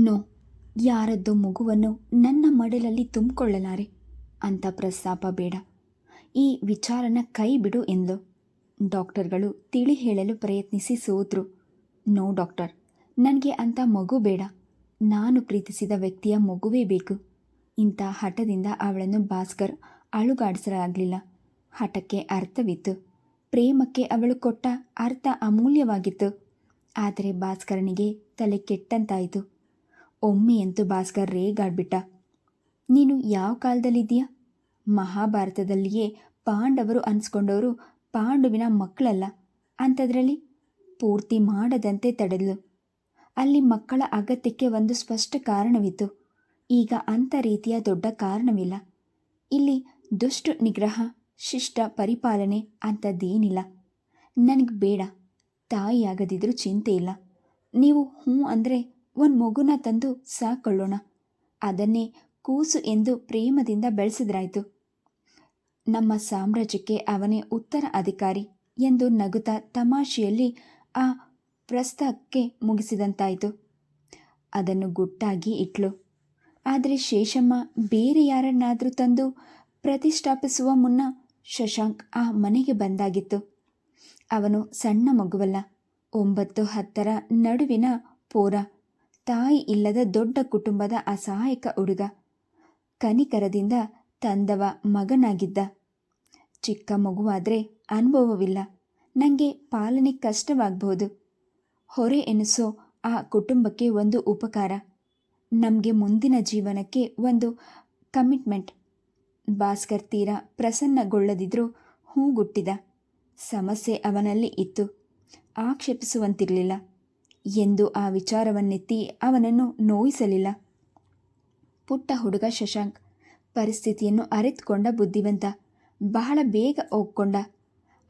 No, ಯಾರದ್ದೋ ಮಗುವನ್ನು ನನ್ನ ಮಡಲಲ್ಲಿ ತುಂಬಿಕೊಳ್ಳಲಾರೆ ಅಂತ ಪ್ರಸ್ತಾಪ ಬೇಡ. ಈ ವಿಚಾರನ ಕೈ ಬಿಡು ಎಂದು ಡಾಕ್ಟರ್ಗಳು ತಿಳಿ ಹೇಳಲು ಪ್ರಯತ್ನಿಸಿ ಸೋತರು. ನೋ, ಡಾಕ್ಟರ್, ನನಗೆ ಅಂಥ ಮಗು ಬೇಡ. ನಾನು ಪ್ರೀತಿಸಿದ ವ್ಯಕ್ತಿಯ ಮಗುವೇ ಬೇಕು. ಇಂಥ ಹಠದಿಂದ ಅವಳನ್ನು ಭಾಸ್ಕರ್ ಅಳುಗಾಡಿಸಲಾಗಲಿಲ್ಲ. ಹಠಕ್ಕೆ ಅರ್ಥವಿತ್ತು. ಪ್ರೇಮಕ್ಕೆ ಅವಳು ಕೊಟ್ಟ ಅರ್ಥ ಅಮೂಲ್ಯವಾಗಿತ್ತು. ಆದರೆ ಭಾಸ್ಕರನಿಗೆ ತಲೆ ಕೆಟ್ಟಂತಾಯಿತು. ಒಮ್ಮೆಯಂತೂ ಭಾಸ್ಕರ್ ರೇಗಾಡ್ಬಿಟ್ಟ. ನೀನು ಯಾವ ಕಾಲದಲ್ಲಿದ್ದೀಯಾ? ಮಹಾಭಾರತದಲ್ಲಿಯೇ ಪಾಂಡವರು ಅನ್ಸ್ಕೊಂಡವರು ಪಾಂಡುವಿನ ಮಕ್ಕಳಲ್ಲ. ಅಂಥದ್ರಲ್ಲಿ? ಪೂರ್ತಿ ಮಾಡದಂತೆ ತಡೆದಳು ಅಲ್ಲಿ ಮಕ್ಕಳ ಅಗತ್ಯಕ್ಕೆ ಒಂದು ಸ್ಪಷ್ಟ ಕಾರಣವಿತ್ತು. ಈಗ ಅಂಥ ರೀತಿಯ ದೊಡ್ಡ ಕಾರಣವಿಲ್ಲ. ಇಲ್ಲಿ ದುಷ್ಟು ನಿಗ್ರಹ, ಶಿಷ್ಟ ಪರಿಪಾಲನೆ ಅಂಥದ್ದೇನಿಲ್ಲ. ನನಗೆ ಬೇಡ. ತಾಯಿಯಾಗದಿದ್ರೂ ಚಿಂತೆ ಇಲ್ಲ ನೀವು ಹ್ಞೂ ಅಂದರೆ ಒಂದು ಮಗುನ ತಂದು ಸಾಕೊಳ್ಳೋಣ ಅದನ್ನೇ ಕೂಸು ಎಂದು ಪ್ರೇಮದಿಂದ ಬೆಳೆಸಿದ್ರಾಯ್ತು. ನಮ್ಮ ಸಾಮ್ರಾಜ್ಯಕ್ಕೆ ಅವನೇ ಉತ್ತರ ಅಧಿಕಾರಿ ಎಂದು ನಗುತ್ತಾ ತಮಾಷೆಯಲ್ಲಿ ಆ ಪ್ರಸ್ತಕ್ಕೆ ಮುಗಿಸಿದಂತಾಯಿತು. ಅದನ್ನು ಗುಟ್ಟಾಗಿ ಇಟ್ಲು. ಆದರೆ ಶೇಷಮ್ಮ ಬೇರೆ ಯಾರನ್ನಾದರೂ ತಂದು ಪ್ರತಿಷ್ಠಾಪಿಸುವ ಮುನ್ನ ಶಶಾಂಕ್ ಆ ಮನೆಗೆ ಬಂದಾಗಿತ್ತು. ಅವನು ಸಣ್ಣ ಮಗುವಲ್ಲ, ಒಂಬತ್ತು ಹತ್ತರ ನಡುವಿನ ಪೋರ. ತಾಯಿ ಇಲ್ಲದ ದೊಡ್ಡ ಕುಟುಂಬದ ಅಸಹಾಯಕ ಹುಡುಗ. ಕನಿಕರದಿಂದ ತಂದವ ಮಗನಾಗಿದ್ದ. ಚಿಕ್ಕ ಮಗುವಾದರೆ ಅನುಭವವಿಲ್ಲ. ನನಗೆ ಪಾಲನೆ ಕಷ್ಟವಾಗಬಹುದು. ಹೊರೆ ಎನಿಸೋ ಆ ಕುಟುಂಬಕ್ಕೆ ಒಂದು ಉಪಕಾರ. ನಮಗೆ ಮುಂದಿನ ಜೀವನಕ್ಕೆ ಒಂದು ಕಮಿಟ್ಮೆಂಟ್. ಭಾಸ್ಕರ್ ತೀರ ಪ್ರಸನ್ನಗೊಳ್ಳದಿದ್ರೂ ಹೂಗುಟ್ಟಿದ. ಸಮಸ್ಯೆ ಅವನಲ್ಲಿ ಇತ್ತು. ಆಕ್ಷೇಪಿಸುವಂತಿರಲಿಲ್ಲ. ಎಂದು ಆ ವಿಚಾರವನ್ನೆತ್ತಿ ಅವನನ್ನು ನೋಯಿಸಲಿಲ್ಲ. ಪುಟ್ಟ ಹುಡುಗ ಶಶಾಂಕ್ ಪರಿಸ್ಥಿತಿಯನ್ನು ಅರಿತುಕೊಂಡ ಬುದ್ಧಿವಂತ, ಬಹಳ ಬೇಗ ಒಗ್ಕೊಂಡ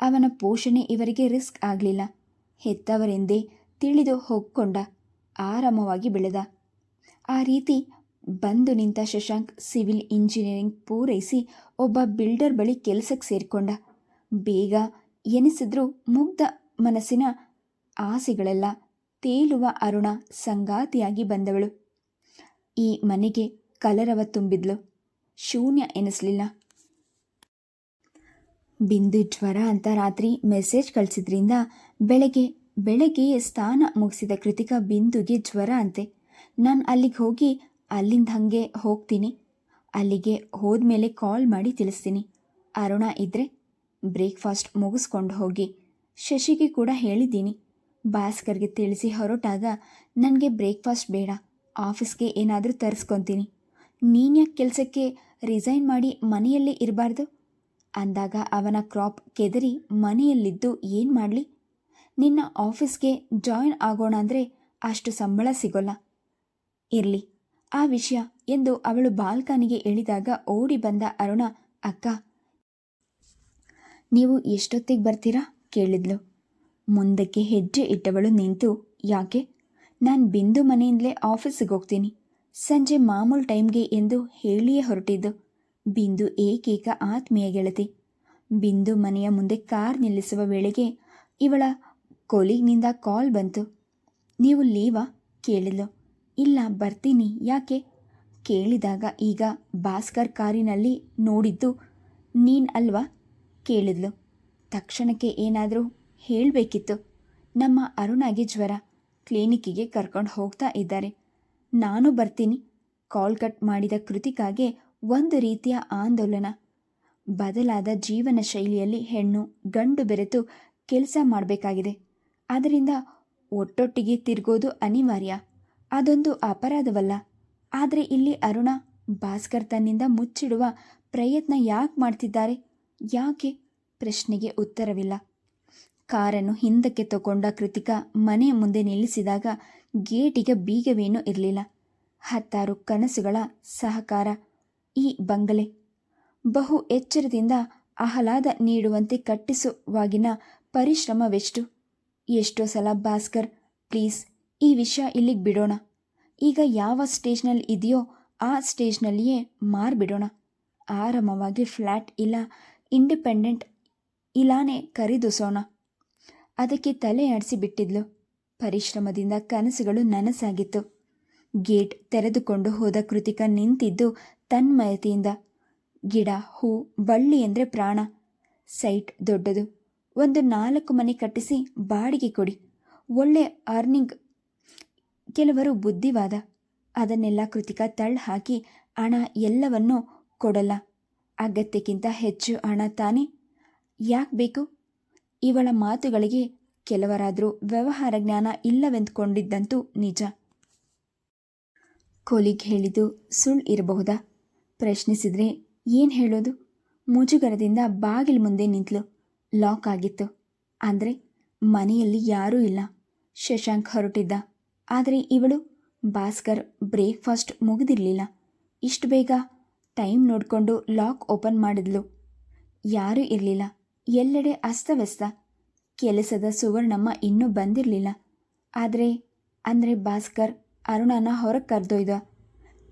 ಅವನ ಪೋಷಣೆ ಇವರಿಗೆ ರಿಸ್ಕ್ ಆಗಲಿಲ್ಲ. ಹೆತ್ತವರೆಂದೇ ತಿಳಿದು ಹೊಕ್ಕೊಂಡ, ಆರಾಮವಾಗಿ ಬೆಳೆದ. ಆ ರೀತಿ ಬಂದು ನಿಂತ ಶಶಾಂಕ್ ಸಿವಿಲ್ ಇಂಜಿನಿಯರಿಂಗ್ ಪೂರೈಸಿ ಒಬ್ಬ ಬಿಲ್ಡರ್ ಬಳಿ ಕೆಲಸಕ್ಕೆ ಸೇರಿಕೊಂಡ. ಬೇಗ ಎನಿಸಿದ್ರೂ ಮುಗ್ಧ ಮನಸ್ಸಿನ ಆಸೆಗಳೆಲ್ಲ ತೇಲುವ ಅರುಣ ಸಂಗಾತಿಯಾಗಿ ಬಂದವಳು. ಈ ಮನೆಗೆ ಕಲರವ ತುಂಬಿದ್ಲು. ಶೂನ್ಯ ಎನಿಸ್ಲಿಲ್ಲ. ಬಿಂದು ಜ್ವರ ಅಂತ ರಾತ್ರಿ ಮೆಸೇಜ್ ಕಳಿಸಿದ್ರಿಂದ ಬೆಳಗ್ಗೆ, ಬೆಳಗ್ಗೆಯೇ ಸ್ಥಾನ ಮುಗಿಸಿದ ಕೃತಿಕ ಬಿಂದುಗೆ ಜ್ವರ ಅಂತೆ. ನಾನು ಅಲ್ಲಿಗೆ ಹೋಗಿ ಅಲ್ಲಿಂದ ಹಾಗೆ ಹೋಗ್ತೀನಿ. ಅಲ್ಲಿಗೆ ಹೋದ್ಮೇಲೆ ಕಾಲ್ ಮಾಡಿ ತಿಳಿಸ್ತೀನಿ. ಅರುಣ ಇದ್ದರೆ ಬ್ರೇಕ್ಫಾಸ್ಟ್ ಮುಗಿಸ್ಕೊಂಡು ಹೋಗಿ. ಶಶಿಗೆ ಕೂಡ ಹೇಳಿದ್ದೀನಿ. ಭಾಸ್ಕರ್ಗೆ ತಿಳಿಸಿ ಹೊರಟಾಗ, ನನಗೆ ಬ್ರೇಕ್ಫಾಸ್ಟ್ ಬೇಡ, ಆಫೀಸ್ಗೆ ಏನಾದರೂ ತರಿಸ್ಕೊತೀನಿ. ನೀನ್ಯಾಕೆ ಕೆಲಸಕ್ಕೆ ರಿಸೈನ್ ಮಾಡಿ ಮನೆಯಲ್ಲೇ ಇರಬಾರ್ದು? ಅಂದಾಗ ಅವನ ಕ್ರಾಪ್ ಕೆದರಿ ಮನೆಯಲ್ಲಿದ್ದು, ಏನು ಮಾಡಲಿ? ನಿನ್ನ ಆಫೀಸ್ಗೆ ಜಾಯಿನ್ ಆಗೋಣ ಅಂದರೆ ಅಷ್ಟು ಸಂಬಳ ಸಿಗೋಲ್ಲ. ಇರಲಿ. ಆ ವಿಷಯ ಎಂದು ಅವಳು ಬಾಲ್ಕನಿಗೆ ಇಳಿದಾಗ ಓಡಿ ಬಂದ ಅರುಣ, ಅಕ್ಕ, ನೀವು ಎಷ್ಟೊತ್ತಿಗೆ ಬರ್ತೀರಾ? ಕೇಳಿದ್ಲು. ಮುಂದಕ್ಕೆ ಹೆಜ್ಜೆ ಇಟ್ಟವಳು ನಿಂತು, ಯಾಕೆ? ನಾನು ಬಿಂದು ಮನೆಯಿಂದಲೇ ಆಫೀಸಿಗೆ ಹೋಗ್ತೀನಿ. ಸಂಜೆ ಮಾಮೂಲು ಟೈಮ್ಗೆ ಎಂದು ಹೇಳಿಯೇ ಹೊರಟಿದ್ದು. ಬಿಂದು ಏಕೇಕ ಆತ್ಮೀಯ ಗೆಳತಿ. ಬಿಂದು ಮನೆಯ ಮುಂದೆ ಕಾರ್ ನಿಲ್ಲಿಸುವ ವೇಳೆಗೆ ಇವಳ ಕೊಲೀಗ್ನಿಂದ ಕಾಲ್ ಬಂತು. ನೀವು ಲೀವಾ? ಕೇಳಿದ್ಲು. ಇಲ್ಲ, ಬರ್ತೀನಿ. ಯಾಕೆ? ಕೇಳಿದಾಗ ಈಗ ಭಾಸ್ಕರ್ ಕಾರಿನಲ್ಲಿ ನೋಡಿದ್ದು, ನೀನು ಅಲ್ವಾ? ಕೇಳಿದ್ಲು. ತಕ್ಷಣಕ್ಕೆ ಏನಾದರೂ ಹೇಳಬೇಕಿತ್ತು. ನಮ್ಮ ಅರುಣಾಗೆ ಜ್ವರ. ಕ್ಲಿನಿಕ್ಕಿಗೆ ಕರ್ಕೊಂಡು ಹೋಗ್ತಾ ಇದ್ದಾರೆ. ನಾನು ಬರ್ತೀನಿ. ಕಾಲ್ ಕಟ್ ಮಾಡಿದ ಕೃತಿಕಾಗೆ ಒಂದು ರೀತಿಯ ಆಂದೋಲನ. ಬದಲಾದ ಜೀವನ ಶೈಲಿಯಲ್ಲಿ ಹೆಣ್ಣು, ಗಂಡು ಬೆರೆತು ಕೆಲಸ ಮಾಡಬೇಕಾಗಿದೆ. ಅದರಿಂದ ಒಟ್ಟೊಟ್ಟಿಗೆ ತಿರುಗೋದು ಅನಿವಾರ್ಯ. ಅದೊಂದು ಅಪರಾಧವಲ್ಲ. ಆದರೆ ಇಲ್ಲಿ ಅರುಣ, ಭಾಸ್ಕರ್ ತನ್ನಿಂದ ಮುಚ್ಚಿಡುವ ಪ್ರಯತ್ನ ಯಾಕೆ ಮಾಡ್ತಿದ್ದಾರೆ? ಯಾಕೆ? ಪ್ರಶ್ನೆಗೆ ಉತ್ತರವಿಲ್ಲ. ಕಾರನ್ನು ಹಿಂದಕ್ಕೆ ತಗೊಂಡ ಕೃತಿಕಾ ಮನೆ ಮುಂದೆ ನಿಲ್ಲಿಸಿದಾಗ ಗೇಟಿಗೆ ಬೀಗವೇನೂ ಇರಲಿಲ್ಲ. ಹತ್ತಾರು ಕನಸುಗಳ ಸಹಕಾರ. ಈ ಬಂಗಲೆ. ಬಹು ಎಚ್ಚರದಿಂದ ಆಹ್ಲಾದ ನೀಡುವಂತೆ ಕಟ್ಟಿಸುವಾಗಿನ ಪರಿಶ್ರಮವೆಷ್ಟು? ಎಷ್ಟೋ ಸಲ ಭಾಸ್ಕರ್, ಪ್ಲೀಸ್, ಈ ವಿಷಯ ಇಲ್ಲಿಗೆ ಬಿಡೋಣ. ಈಗ ಯಾವ ಸ್ಟೇಜ್ನಲ್ಲಿ ಇದೆಯೋ ಆ ಸ್ಟೇಜ್ನಲ್ಲಿಯೇ ಮಾರ್ಬಿಡೋಣ. ಆರಾಮವಾಗಿ ಫ್ಲ್ಯಾಟ್ ಇಲ್ಲ, ಇಂಡಿಪೆಂಡೆಂಟ್ ಇಲ್ಲಾನೇ ಖರೀದಿಸೋಣ ಅದಕ್ಕೆ ತಲೆ ಆಡಿಸಿ ಬಿಟ್ಟಿದ್ಲು ಪರಿಶ್ರಮದಿಂದ ಕನಸುಗಳು ನನಸಾಗಿತ್ತು. ಗೇಟ್ ತೆರೆದುಕೊಂಡು ಹೋದ ಕೃತಿಕ ನಿಂತಿದ್ದು ತನ್ಮಯತೆಯಿಂದ. ಗಿಡ, ಹೂ, ಬಳ್ಳಿ ಅಂದರೆ ಪ್ರಾಣ. ಸೈಟ್ ದೊಡ್ಡದು. ಒಂದು ನಾಲ್ಕು ಮನೆ ಕಟ್ಟಿಸಿ ಬಾಡಿಗೆ ಕೊಡಿ. ಒಳ್ಳೆ ಅರ್ನಿಂಗ್. ಕೆಲವರು ಬುದ್ಧಿವಾದ. ಅದನ್ನೆಲ್ಲ ಕೃತಿಕ ತಳ್ಳಿ ಹಾಕಿ ಹಣ ಎಲ್ಲವನ್ನೂ ಕೊಡಲ್ಲ. ಅಗತ್ಯಕ್ಕಿಂತ ಹೆಚ್ಚು ಹಣ ತಾನೇ. ಯಾಕೆ ಬೇಕು? ಇವಳ ಮಾತುಗಳಿಗೆ ಕೆಲವರಾದರೂ ವ್ಯವಹಾರ ಜ್ಞಾನ ಇಲ್ಲವೆಂದುಕೊಂಡಿದ್ದಂತೂ ನಿಜ. ಕೊಲಿಗ್ ಹೇಳಿದ್ದು ಸುಳ್ಳು ಇರಬಹುದಾ? ಪ್ರಶ್ನಿಸಿದ್ರೆ ಏನು ಹೇಳೋದು? ಮುಜುಗರದಿಂದ ಬಾಗಿಲು ಮುಂದೆ ನಿಂತಲು. ಲಾಕ್ ಆಗಿತ್ತು. ಅಂದರೆ ಮನೆಯಲ್ಲಿ ಯಾರೂ ಇಲ್ಲ. ಶಶಾಂಕ್ ಹೊರಟಿದ್ದ. ಆದರೆ ಇವಳು ಭಾಸ್ಕರ್ ಬ್ರೇಕ್ಫಾಸ್ಟ್ ಮುಗಿದಿರಲಿಲ್ಲ. ಇಷ್ಟು ಬೇಗ ಟೈಮ್ ನೋಡಿಕೊಂಡು ಲಾಕ್ ಓಪನ್ ಮಾಡಿದ್ಲು. ಯಾರೂ ಇರಲಿಲ್ಲ. ಎಲ್ಲೆಡೆ ಅಸ್ತವ್ಯಸ್ತ. ಕೆಲಸದ ಸುವರ್ಣಮ್ಮ ಇನ್ನೂ ಬಂದಿರಲಿಲ್ಲ. ಆದರೆ, ಅಂದರೆ ಭಾಸ್ಕರ್ ಅರುಣನ ಹೊರಗೆ ಕರೆದೊಯ್ದ.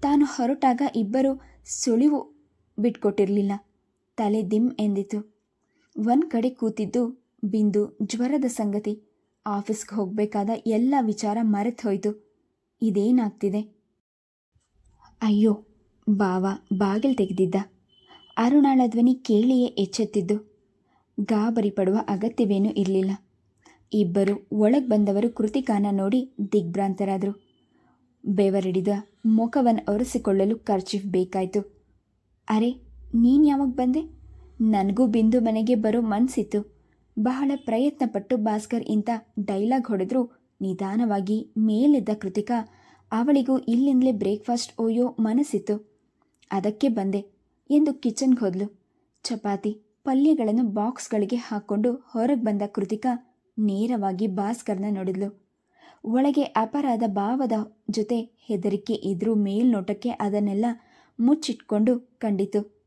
ತಾನು ಹೊರಟಾಗ ಇಬ್ಬರು ಸುಳಿವು ಬಿಟ್ಕೊಟ್ಟಿರಲಿಲ್ಲ. ತಲೆ ದಿಮ್ ಎಂದಿತು. ಒಂದು ಕಡೆ ಕೂತಿದ್ದು ಬಿಂದು ಜ್ವರದ ಸಂಗತಿ. ಆಫೀಸ್ಗೆ ಹೋಗಬೇಕಾದ ಎಲ್ಲ ವಿಚಾರ ಮರೆತು ಹೋಯಿತು. ಇದೇನಾಗ್ತಿದೆ? ಅಯ್ಯೋ ಬಾವ ಬಾಗಿಲು ತೆಗೆದಿದ್ದ. ಅರುಣಾಳ ಧ್ವನಿ ಕೇಳಿಯೇ ಎಚ್ಚೆತ್ತಿದ್ದು. ಗಾಬರಿ ಪಡುವ ಅಗತ್ಯವೇನೂ ಇರಲಿಲ್ಲ. ಇಬ್ಬರು ಒಳಗೆ ಬಂದವರು ಕೃತಿಕಾನ ನೋಡಿ ದಿಗ್ಭ್ರಾಂತರಾದರು. ಬೆವರಿಡಿದ ಮುಖವನ್ನು ಒರೆಸಿಕೊಳ್ಳಲು ಖರ್ಚಿಫ್ ಬೇಕಾಯಿತು. ಅರೆ, ನೀನು ಯಾವಾಗ ಬಂದೆ? ನನಗೂ ಬಿಂದು ಮನೆಗೆ ಬರೋ ಮನಸ್ಸಿತ್ತು ಬಹಳ ಪ್ರಯತ್ನಪಟ್ಟು ಭಾಸ್ಕರ್ ಇಂಥ ಡೈಲಾಗ್ ಹೊಡೆದ್ರು ನಿಧಾನವಾಗಿ ಮೇಲೆದ್ದ ಕೃತಿಕಾ ಅವಳಿಗೂ ಇಲ್ಲಿಂದಲೇ ಬ್ರೇಕ್ಫಾಸ್ಟ್ ಓಯೋ ಮನಸ್ಸಿತ್ತು. ಅದಕ್ಕೆ ಬಂದೆ ಎಂದು ಕಿಚನ್ಗೆ ಹೋದ್ಲು. ಚಪಾತಿ ಪಲ್ಯಗಳನ್ನು ಬಾಕ್ಸ್ಗಳಿಗೆ ಹಾಕ್ಕೊಂಡು ಹೊರಗೆ ಬಂದ ಕೃತಿಕಾ ನೇರವಾಗಿ ಭಾಸ್ಕರ್ನ ನೋಡಿದ್ಲು. ಒಳಗೆ ಅಪರಾಧ ಭಾವದ ಜೊತೆ ಹೆದರಿಕೆ ಇದ್ರೂ ಮೇಲ್ನೋಟಕ್ಕೆ ಅದನ್ನೆಲ್ಲ ಮುಚ್ಚಿಟ್ಕೊಂಡು ಕಂಡಿತು.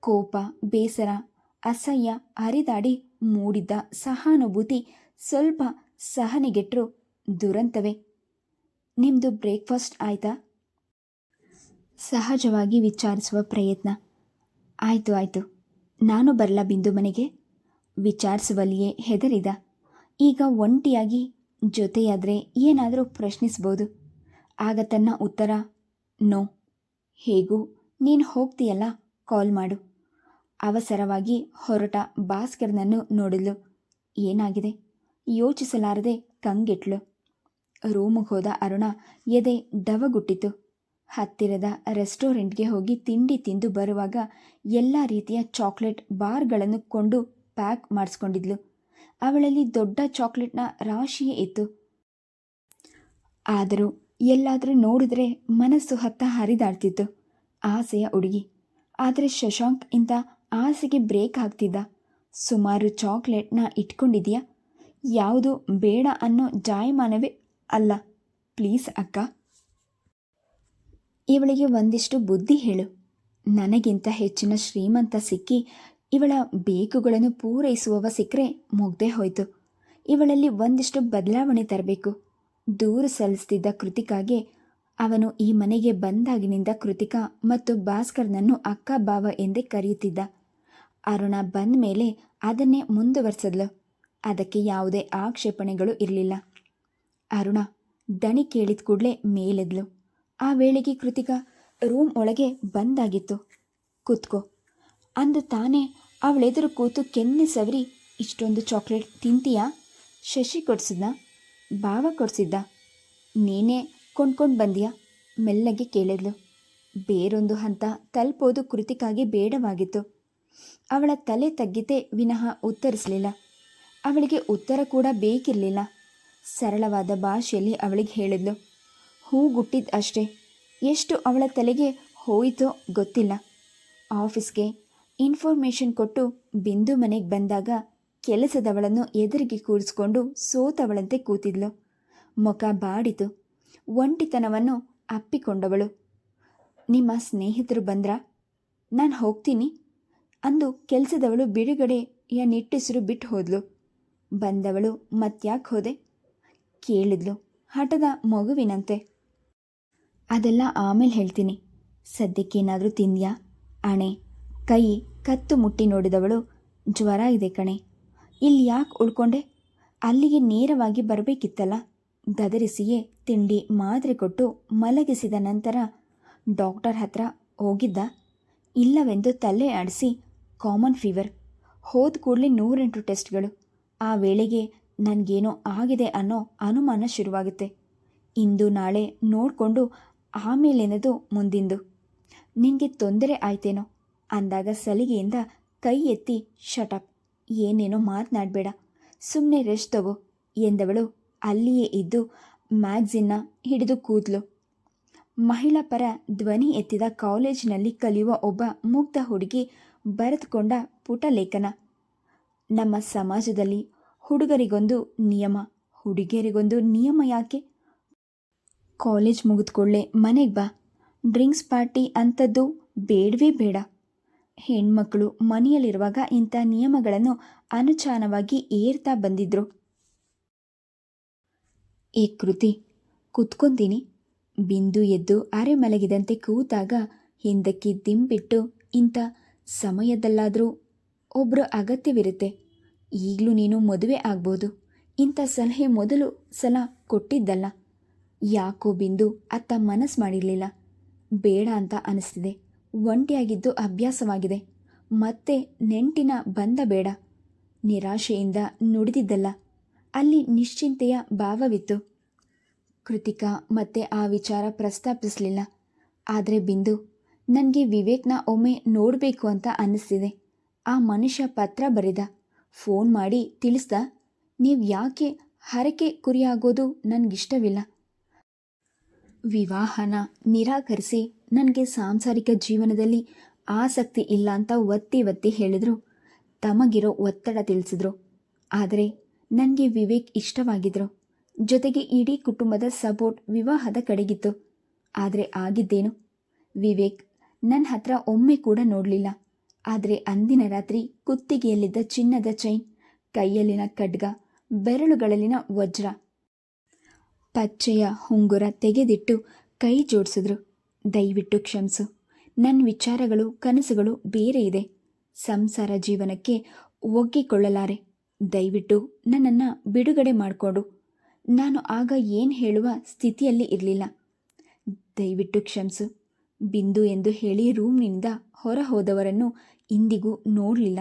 ಕೋಪ, ಬೇಸರ, ಅಸಹ್ಯ ಹರಿದಾಡಿ ಮೂಡಿದ್ದ ಸಹಾನುಭೂತಿ ಸ್ವಲ್ಪ ಸಹನೆಗೆಟ್ಟರು ದುರಂತವೇ. ನಿಮ್ಮದು ಬ್ರೇಕ್ಫಾಸ್ಟ್ ಆಯ್ತಾ? ಸಹಜವಾಗಿ ವಿಚಾರಿಸುವ ಪ್ರಯತ್ನ. ಆಯಿತು ಆಯಿತು. ನಾನು ಬರಲ ಬಿಂದು ಮನೆಗೆ? ವಿಚಾರಿಸುವಲ್ಲಿಯೇ ಹೆದರಿದ. ಈಗ ಒಂಟಿಯಾಗಿ ಜೊತೆಯಾದರೆ ಏನಾದರೂ ಪ್ರಶ್ನಿಸ್ಬೋದು. ಆಗ ತನ್ನ ಉತ್ತರ, ನೋ. ಹೇಗೂ? ನೀನು ಹೋಗ್ತೀಯಲ್ಲ? ಕಾಲ್ ಮಾಡು. ಅವಸರವಾಗಿ ಹೊರಟ ಭಾಸ್ಕರ್ನನ್ನು ನೋಡಿದ್ಲು. ಏನಾಗಿದೆ? ಯೋಚಿಸಲಾರದೆ ಕಂಗೆಟ್ಲು. ರೂಮಿಗೆ ಹೋದ ಅರುಣ ಎದೆ ಡವಗುಟ್ಟಿತು. ಹತ್ತಿರದ ರೆಸ್ಟೋರೆಂಟ್ಗೆ ಹೋಗಿ ತಿಂಡಿ ತಿಂದು ಬರುವಾಗ ಎಲ್ಲ ರೀತಿಯ ಚಾಕ್ಲೇಟ್ ಬಾರ್ಗಳನ್ನು ಕೊಂಡು ಪ್ಯಾಕ್ ಮಾಡಿಸ್ಕೊಂಡಿದ್ಲು. ಅವಳಲ್ಲಿ ದೊಡ್ಡ ಚಾಕ್ಲೇಟ್ನ ರಾಶಿಯೇ ಇತ್ತು. ಆದರೂ ಎಲ್ಲಾದರೂ ನೋಡಿದ್ರೆ ಮನಸ್ಸು ಹತ್ತ ಹರಿದಾಡ್ತಿತ್ತು. ಆಸೆಯ ಹುಡುಗಿ. ಆದರೆ ಶಶಾಂಕ್ ಇಂತ ಆಸೆಗೆ ಬ್ರೇಕ್ ಆಗ್ತಿದ್ದ ಸುಮಾರು ಚಾಕ್ಲೇಟ್ನ ಇಟ್ಕೊಂಡಿದೆಯಾ? ಯಾವುದು ಬೇಡ ಅನ್ನೋ ಜಾಯಮಾನವೇ ಅಲ್ಲ. ಪ್ಲೀಸ್ ಅಕ್ಕ. ಇವಳಿಗೆ ಒಂದಿಷ್ಟು ಬುದ್ಧಿ ಹೇಳು. ನನಗಿಂತ ಹೆಚ್ಚಿನ ಶ್ರೀಮಂತ ಸಿಕ್ಕಿ ಇವಳ ಬೇಕುಗಳನ್ನು ಪೂರೈಸುವವ ಸಿಕ್ಕರೆ ಮುಗ್ದೇ ಹೋಯ್ತು. ಇವಳಲ್ಲಿ ಒಂದಿಷ್ಟು ಬದಲಾವಣೆ ತರಬೇಕು. ದೂರು ಸಲ್ಲಿಸ್ತಿದ್ದ ಕೃತಿಕಾಗೆ ಅವನು ಈ ಮನೆಗೆ ಬಂದಾಗಿನಿಂದ ಕೃತಿಕಾ ಮತ್ತು ಭಾಸ್ಕರ್ನನ್ನು ಅಕ್ಕ ಬಾವ ಎಂದೇ ಕರೆಯುತ್ತಿದ್ದ. ಅರುಣ ಬಂದ ಮೇಲೆ ಅದನ್ನೇ ಮುಂದುವರೆಸಿದ್ಲು. ಅದಕ್ಕೆ ಯಾವುದೇ ಆಕ್ಷೇಪಣೆಗಳು ಇರಲಿಲ್ಲ. ಅರುಣ, ದಣಿ ಕೇಳಿದ ಕೂಡಲೇ ಮೇಲೆದ್ಲು. ಆ ವೇಳೆಗೆ ಕೃತಿಕಾ ರೂಮ್ ಒಳಗೆ ಬಂದಾಗಿತ್ತು. ಕೂತ್ಕೋ. ಅಂದು ತಾನೇ ಅವಳೆದುರು ಕೂತು ಕೆನ್ನೆ ಸವರಿ, ಇಷ್ಟೊಂದು ಚಾಕ್ಲೇಟ್ ತಿಂತೀಯಾ? ಶಶಿ ಕೊಡ್ಸಿದ್ದ ಭಾವ ಕೊಡ್ಸಿದ್ದ? ನೀನೇ ಕೊಂಡ್ಕೊಂಡು ಬಂದಿಯಾ? ಮೆಲ್ಲಗೆ ಕೇಳಿದ್ಲು. ಬೇರೊಂದು ಹಂತ ತಲುಪೋದು ಕೃತಿಕಾಗಿ ಬೇಡವಾಗಿತ್ತು. ಅವಳ ತಲೆ ತಗ್ಗಿತೆ ವಿನಃ ಉತ್ತರಿಸಲಿಲ್ಲ. ಅವಳಿಗೆ ಉತ್ತರ ಕೂಡ ಬೇಕಿರಲಿಲ್ಲ. ಸರಳವಾದ ಭಾಷೆಯಲ್ಲಿ ಅವಳಿಗೆ ಹೇಳಿದ್ಲು. ಹೂಗುಟ್ಟಿದ್ ಅಷ್ಟೇ. ಎಷ್ಟು ಅವಳ ತಲೆಗೆ ಹೋಯಿತೋ ಗೊತ್ತಿಲ್ಲ. ಆಫೀಸ್ಗೆ ಇನ್ಫಾರ್ಮೇಷನ್ ಕೊಟ್ಟು ಬಿಂದು ಮನೆಗೆ ಬಂದಾಗ ಕೆಲಸದವಳನ್ನು ಎದುರಿಗೆ ಕೂರಿಸ್ಕೊಂಡು ಸೋತವಳಂತೆ ಕೂತಿದ್ಲು. ಮುಖ ಬಾಡಿತು. ಒಂಟಿತನವನ್ನು ಅಪ್ಪಿಕೊಂಡವಳು. ನಿಮ್ಮ ಸ್ನೇಹಿತರು ಬಂದ್ರಾ? ನಾನು ಹೋಗ್ತೀನಿ ಅಂದು ಕೆಲಸದವಳು ಬಿಡುಗಡೆ ನಿಟ್ಟುಸಿರು ಬಿಟ್ಟು ಹೋದ್ಲು. ಬಂದವಳು ಮತ್ಯಾಕೆ ಹೋದೆ. ಕೇಳಿದ್ಲು. ಹಠದ ಮಗುವಿನಂತೆ. ಅದೆಲ್ಲ ಆಮೇಲೆ ಹೇಳ್ತೀನಿ. ಸದ್ಯಕ್ಕೇನಾದರೂ ತಿಂದ್ಯಾ? ಅಣೆ, ಕೈ ಕತ್ತು ಮುಟ್ಟಿ ನೋಡಿದವಳು, ಜ್ವರ ಇದೆ ಕಣೆ. ಇಲ್ಲಿ ಯಾಕೆ ಉಳ್ಕೊಂಡೆ? ಅಲ್ಲಿಗೆ ನೇರವಾಗಿ ಬರಬೇಕಿತ್ತಲ್ಲ? ಗದರಿಸಿಯೇ ತಿಂಡಿ ಮಾತ್ರೆ ಕೊಟ್ಟು ಮಲಗಿಸಿದ ನಂತರ ಡಾಕ್ಟರ್ ಹತ್ರ ಹೋಗಿದ್ದ? ಇಲ್ಲವೆಂದು ತಲೆ ಆಡಿಸಿ, ಕಾಮನ್ ಫೀವರ್. ಹೋದ ಕೂಡಲೇ ನೂರೆಂಟು ಟೆಸ್ಟ್ಗಳು. ಆ ವೇಳೆಗೆ ನನಗೇನೋ ಆಗಿದೆ ಅನ್ನೋ ಅನುಮಾನ ಶುರುವಾಗುತ್ತೆ. ಇಂದು ನಾಳೆ ನೋಡಿಕೊಂಡು ಆಮೇಲೆನದು ಮುಂದಿಂದು. ನಿನಗೆ ತೊಂದರೆ ಆಯ್ತೇನೋ? ಅಂದಾಗ ಸಲಿಗೆಯಿಂದ ಕೈ ಎತ್ತಿ ಶಟಪ್ ಏನೇನೋ ಮಾತನಾಡಬೇಡ. ಸುಮ್ಮನೆ ರೆಸ್ಟ್ ತಗೋ, ಎಂದವಳು ಅಲ್ಲಿಯೇ ಇದ್ದು ಮ್ಯಾಗ್ಝಿನ್ನ ಹಿಡಿದು ಕೂದ್ಲು. ಮಹಿಳಾ ಪರ ಧ್ವನಿ ಎತ್ತಿದ ಕಾಲೇಜಿನಲ್ಲಿ ಕಲಿಯುವ ಒಬ್ಬ ಮುಗ್ಧ ಹುಡುಗಿ ಬರೆದುಕೊಂಡ ಪುಟ ಲೇಖನ. ನಮ್ಮ ಸಮಾಜದಲ್ಲಿ ಹುಡುಗರಿಗೊಂದು ನಿಯಮ, ಹುಡುಗಿಯರಿಗೊಂದು ನಿಯಮ ಯಾಕೆ? ಕಾಲೇಜ್ ಮುಗಿದ್ಕೊಳ್ಳೆ ಮನೆಗೆ ಬಾ. ಡ್ರಿಂಕ್ಸ್ ಪಾರ್ಟಿ ಅಂಥದ್ದು ಬೇಡವೇ ಬೇಡ. ಹೆಣ್ಮಕ್ಳು ಮನೆಯಲ್ಲಿರುವಾಗ ಇಂಥ ನಿಯಮಗಳನ್ನು ಅನುಚಾನವಾಗಿ ಏರ್ತಾ ಬಂದಿದ್ರು. ಏ ಕೃತಿ, ಕುತ್ಕೊಂತೀನಿ. ಬಿಂದು ಎದ್ದು ಅರೆ ಮಲಗಿದಂತೆ ಕೂತಾಗ ಹಿಂದಕ್ಕೆ ದಿಂಬಿಟ್ಟು ಇಂಥ ಸಮಯದಲ್ಲಾದರೂ ಒಬ್ಬರ ಅಗತ್ಯವಿರುತ್ತೆ. ಈಗಲೂ ನೀನು ಮದುವೆ ಆಗ್ಬೋದು. ಇಂಥ ಸಲಹೆ ಮೊದಲು ಸಲ ಕೊಟ್ಟಿದ್ದಲ್ಲ. ಯಾಕೋ ಬಿಂದು ಅತ್ತ ಮನಸ್ಸು ಮಾಡಿರಲಿಲ್ಲ. ಬೇಡ ಅಂತ ಅನಿಸ್ತಿದೆ. ಒಂಟಿಯಾಗಿದ್ದು ಅಭ್ಯಾಸವಾಗಿದೆ. ಮತ್ತೆ ನೆಂಟಿನ ಬಂದ ಬೇಡ. ನಿರಾಶೆಯಿಂದ ನುಡಿದಿದ್ದಲ್ಲ. ಅಲ್ಲಿ ನಿಶ್ಚಿಂತೆಯ ಭಾವವಿತ್ತು. ಕೃತಿಕಾ ಮತ್ತೆ ಆ ವಿಚಾರ ಪ್ರಸ್ತಾಪಿಸಲಿಲ್ಲ. ಆದರೆ ಬಿಂದು, ನನಗೆ ವಿವೇಕ್ನ ಒಮ್ಮೆ ನೋಡಬೇಕು ಅಂತ ಅನ್ನಿಸ್ತಿದೆ ಆ ಮನುಷ್ಯ ಪತ್ರ ಬರೆದ. ಫೋನ್ ಮಾಡಿ ತಿಳಿಸ್ದ. ನೀವು ಯಾಕೆ ಹರಕೆ ಕುರಿಯಾಗೋದು ನನಗಿಷ್ಟವಿಲ್ಲ. ವಿವಾಹನ ನಿರಾಕರಿಸಿ ನನಗೆ ಸಾಂಸಾರಿಕ ಜೀವನದಲ್ಲಿ ಆಸಕ್ತಿ ಇಲ್ಲ ಅಂತ ಒತ್ತಿ ಒತ್ತಿ ಹೇಳಿದರು. ತಮಗಿರೋ ಒತ್ತಡ ತಿಳಿಸಿದ್ರು. ಆದರೆ ನನಗೆ ವಿವೇಕ್ ಇಷ್ಟವಾಗಿದ್ರು. ಜೊತೆಗೆ ಇಡೀ ಕುಟುಂಬದ ಸಪೋರ್ಟ್ ವಿವಾಹದ ಕಡೆಗಿತ್ತು. ಆದರೆ ಆಗಿದ್ದೇನು? ವಿವೇಕ್ ನನ್ನ ಹತ್ರ ಒಮ್ಮೆ ಕೂಡ ನೋಡಲಿಲ್ಲ. ಆದರೆ ಅಂದಿನ ರಾತ್ರಿ ಕುತ್ತಿಗೆಯಲ್ಲಿದ್ದ ಚಿನ್ನದ ಚೈನ್, ಕೈಯಲ್ಲಿನ ಖಡ್ಗ, ಬೆರಳುಗಳಲ್ಲಿನ ವಜ್ರ ಪಚ್ಚೆಯ ಉಂಗುರ ತೆಗೆದಿಟ್ಟು ಕೈ ಜೋಡಿಸಿದ್ರು. ದಯವಿಟ್ಟು ಕ್ಷಮಿಸು. ನನ್ನ ವಿಚಾರಗಳು, ಕನಸುಗಳು ಬೇರೆ ಇದೆ. ಸಂಸಾರ ಜೀವನಕ್ಕೆ ಒಗ್ಗಿಕೊಳ್ಳಲಾರೆ. ದಯವಿಟ್ಟು ನನ್ನನ್ನು ಬಿಡುಗಡೆ ಮಾಡಿಕೊಡು. ನಾನು ಆಗ ಏನು ಹೇಳುವ ಸ್ಥಿತಿಯಲ್ಲಿ ಇರಲಿಲ್ಲ. ದಯವಿಟ್ಟು ಕ್ಷಮಿಸು. ಬಿಂದು ಎಂದು ಹೇಳಿ ರೂಮ್ನಿಂದ ಹೊರ ಹೋದವರನ್ನು ಇಂದಿಗೂ ನೋಡಲಿಲ್ಲ.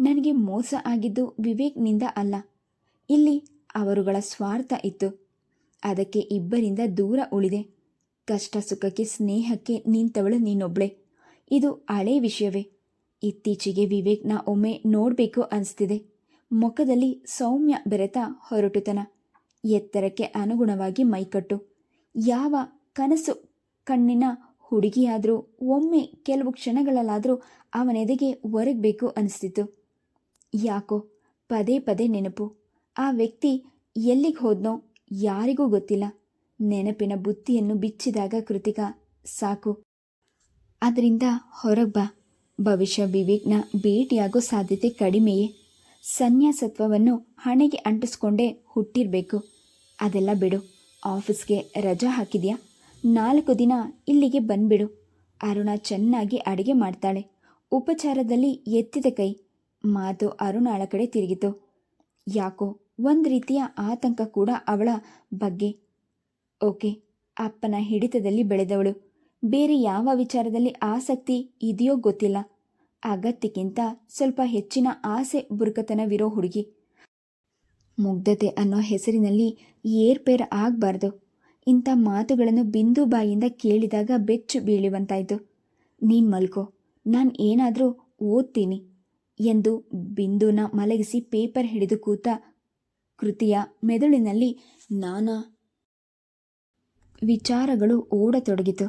ನನಗೆ ಮೋಸ ಆಗಿದ್ದು ವಿವೇಕ್ನಿಂದ ಅಲ್ಲ. ಇಲ್ಲಿ ಅವರುಗಳ ಸ್ವಾರ್ಥ ಇತ್ತು. ಅದಕ್ಕೆ ಇಬ್ಬರಿಂದ ದೂರ ಉಳಿದೆ. ಕಷ್ಟ ಸುಖಕ್ಕೆ ಸ್ನೇಹಕ್ಕೆ ನಿಂತವಳು ನೀನೊಬ್ಳೆ. ಇದು ಹಳೆ ವಿಷಯವೇ. ಇತ್ತೀಚೆಗೆ ವಿವೇಕ್ನ ಒಮ್ಮೆ ನೋಡಬೇಕು ಅನಿಸ್ತಿದೆ. ಮುಖದಲ್ಲಿ ಸೌಮ್ಯ ಬೆರೆತ ಹೊರಟುತನ. ಎತ್ತರಕ್ಕೆ ಅನುಗುಣವಾಗಿ ಮೈಕಟ್ಟು. ಯಾವ ಕನಸು? ಕಣ್ಣಿನ ಹುಡುಗಿಯಾದರೂ, ಒಮ್ಮೆ ಕೆಲವು ಕ್ಷಣಗಳಲ್ಲಾದರೂ ಅವನೆದೆಗೆ ಒರಗಬೇಕು ಅನಿಸ್ತಿತ್ತು. ಯಾಕೋ ಪದೇ ಪದೇ ನೆನಪು. ಆ ವ್ಯಕ್ತಿ ಎಲ್ಲಿಗೆ ಹೋದ್ನೋ ಯಾರಿಗೂ ಗೊತ್ತಿಲ್ಲ. ನೆನಪಿನ ಬುತ್ತಿಯನ್ನು ಬಿಚ್ಚಿದಾಗ ಕೃತಿಕ, ಸಾಕು. ಅದರಿಂದ ಹೊರಗೆ ಬಾ. ಭವಿಷ್ಯ ವಿವೇಕ್ನ ಭೇಟಿಯಾಗೋ ಸಾಧ್ಯತೆ ಕಡಿಮೆಯೇ. ಸನ್ಯಾಸತ್ವವನ್ನು ಹಣೆಗೆ ಅಂಟಿಸ್ಕೊಂಡೇ ಹುಟ್ಟಿರಬೇಕು. ಅದೆಲ್ಲ ಬಿಡು. ಆಫೀಸ್ಗೆ ರಜಾ ಹಾಕಿದ್ಯಾ? ನಾಲ್ಕು ದಿನ ಇಲ್ಲಿಗೆ ಬಂದ್ಬಿಡು. ಅರುಣ ಚೆನ್ನಾಗಿ ಅಡುಗೆ ಮಾಡ್ತಾಳೆ. ಉಪಚಾರದಲ್ಲಿ ಎತ್ತಿದ ಕೈ. ಮಾತು ಅರುಣಾಳ ಕಡೆ ತಿರುಗಿತು. ಯಾಕೋ ಒಂದು ರೀತಿಯ ಆತಂಕ ಕೂಡ ಅವಳ ಬಗ್ಗೆ. ಓಕೆ, ಅಪ್ಪನ ಹಿಡಿತದಲ್ಲಿ ಬೆಳೆದವಳು. ಬೇರೆ ಯಾವ ವಿಚಾರದಲ್ಲಿ ಆಸಕ್ತಿ ಇದೆಯೋ ಗೊತ್ತಿಲ್ಲ. ಅಗತ್ಯಕ್ಕಿಂತ ಸ್ವಲ್ಪ ಹೆಚ್ಚಿನ ಆಸೆ ಬುರುಕತನವಿರೋ ಹುಡುಗಿ. ಮುಗ್ಧತೆ ಅನ್ನೋ ಹೆಸರಿನಲ್ಲಿ ಏರ್ಪೇರ್ ಆಗಬಾರ್ದು. ಇಂಥ ಮಾತುಗಳನ್ನು ಬಿಂದು ಬಾಯಿಂದ ಕೇಳಿದಾಗ ಬೆಚ್ಚು ಬೀಳುವಂತಾಯಿತು. ನೀನು ಮಲ್ಕೋ, ನಾನು ಏನಾದರೂ ಓದ್ತೀನಿ ಎಂದು ಬಿಂದುನ ಮಲಗಿಸಿ ಪೇಪರ್ ಹಿಡಿದು ಕೂತ ಕೃತಿಯ ಮೆದುಳಿನಲ್ಲಿ ನಾನಾ ವಿಚಾರಗಳು ಓಡತೊಡಗಿತು.